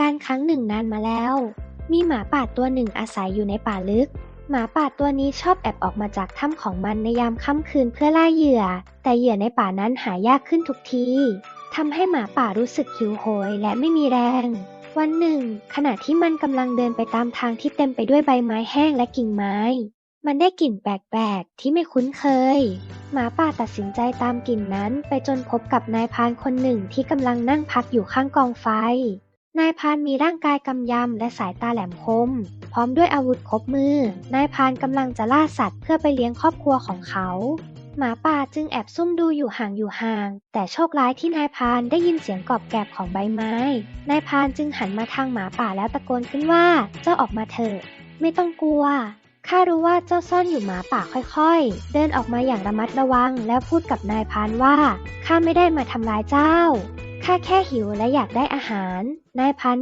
การครั้งหนึ่งนานมาแล้ว มีหมาป่าตัวหนึ่งอาศัยอยู่ในป่าลึก หมาป่าตัวนี้ชอบแอบออกมาจากถ้ำของมันในยามค่ำคืนเพื่อล่าเหยื่อ แต่เหยื่อในป่านั้นหายากขึ้นทุกทีทำให้หมาป่ารู้สึกหิวโหยและไม่มีแรง วันหนึ่ง ขณะที่มันกำลังเดินไปตามทางที่เต็มไปด้วยใบไม้แห้งและกิ่งไม้ มันได้กลิ่นแปลกๆที่ไม่คุ้นเคย หมาป่าตัดสินใจตามกลิ่นนั้นไปจนพบกับนายพานคนหนึ่งที่กำลังนั่งพักอยู่ข้างกองไฟ นายพานมีร่างกายกำยำและสายตาแหลมคม พร้อมด้วยอาวุธครบมือ นายพานกำลังจะล่าสัตว์เพื่อไปเลี้ยงครอบครัวของเขา หมาป่าจึงแอบซุ่มดูอยู่ห่างอยู่ห่าง แต่โชคร้ายที่นายพานได้ยินเสียงกรอบแกรบของใบไม้ นายพานจึงหันมาทางหมาป่าแล้วตะโกนขึ้นว่า เจ้าออกมาเถอะ ไม่ต้องกลัวข้ารู้ว่าเจ้าซ่อนอยู่หมาป่าค่อยๆ เดินออกมาอย่างระมัดระวัง แล้วพูดกับนายพานว่าข้าไม่ได้มาทำร้ายเจ้า ข้าแค่หิวและอยากได้อาหาร นายพัน